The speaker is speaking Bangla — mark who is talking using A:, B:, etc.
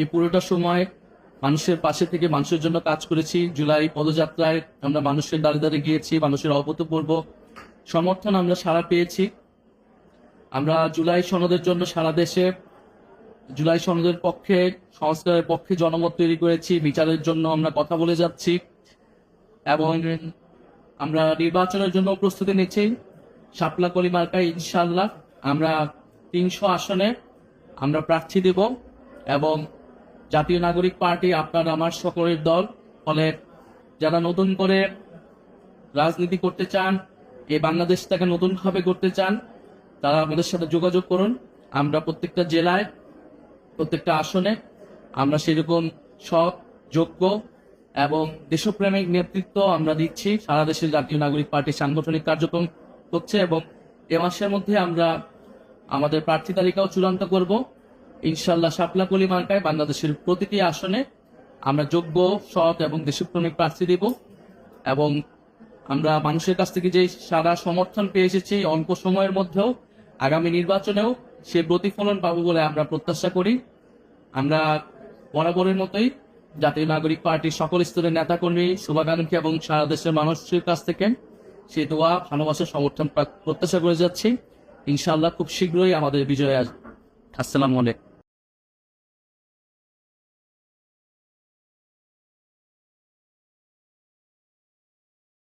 A: এই পুরোটা সময় মানুষের পাশে থেকে মানুষের জন্য কাজ করেছি। জুলাই পদযাত্রায় আমরা মানুষের দ্বারে দ্বারে গিয়েছি, মানুষের অভূতপূর্ব সমর্থন আমরা সারা পেয়েছি। আমরা জুলাই সনদের জন্য সারা দেশে জুলাই সনদের পক্ষে, সংস্কারের পক্ষে জনমত তৈরি করেছি, বিচারের জন্য আমরা কথা বলে যাচ্ছি এবং আমরা নির্বাচনের জন্য প্রস্তুতি নিচ্ছি। কলি মার্কায় ইনশাল্লাহ আমরা তিনশো আসনে আমরা প্রার্থী দেব এবং জাতীয় নাগরিক পার্টি আপনার আমার সকলের দল। ফলে যারা নতুন করে রাজনীতি করতে চান, এই বাংলাদেশটাকে নতুনভাবে করতে চান, তারা আমাদের সাথে যোগাযোগ করুন। আমরা প্রত্যেকটা জেলায়, প্রত্যেকটা আসনে আমরা সেরকম সৎ, যোগ্য এবং দেশপ্রেমিক নেতৃত্ব আমরা দিচ্ছি। সারা দেশের জাতীয় নাগরিক পার্টির সাংগঠনিক কার্যক্রম হচ্ছে এবং এ মাসের মধ্যে আমরা আমাদের প্রার্থী তালিকাও চূড়ান্ত করব। ইনশাল্লাহ শাপলা কলি মার্কায় বাংলাদেশের প্রতিটি আসনে আমরা যোগ্য, সৎ এবং দেশপ্রেমিক প্রার্থী দেব এবং আমরা মানুষের কাছ থেকে যে সারা সমর্থন পেয়ে এসেছি অল্প সময়ের মধ্যেও, আগামী নির্বাচনেও সে প্রতিফলন পাবো বলে আমরা প্রত্যাশা করি। আমরা বরাবরের মতোই জাতীয় নাগরিক পার্টির সকল স্তরের নেতাকর্মী, শুভাকাঙ্ক্ষী এবং সারা দেশের মানুষের কাছ থেকে সে দোয়া, ভালোবাসার সমর্থন প্রত্যাশা করে যাচ্ছি। ইনশাআল্লাহ খুব শীঘ্রই আমাদের বিজয় আসবে আসসালামু আলাইকুম।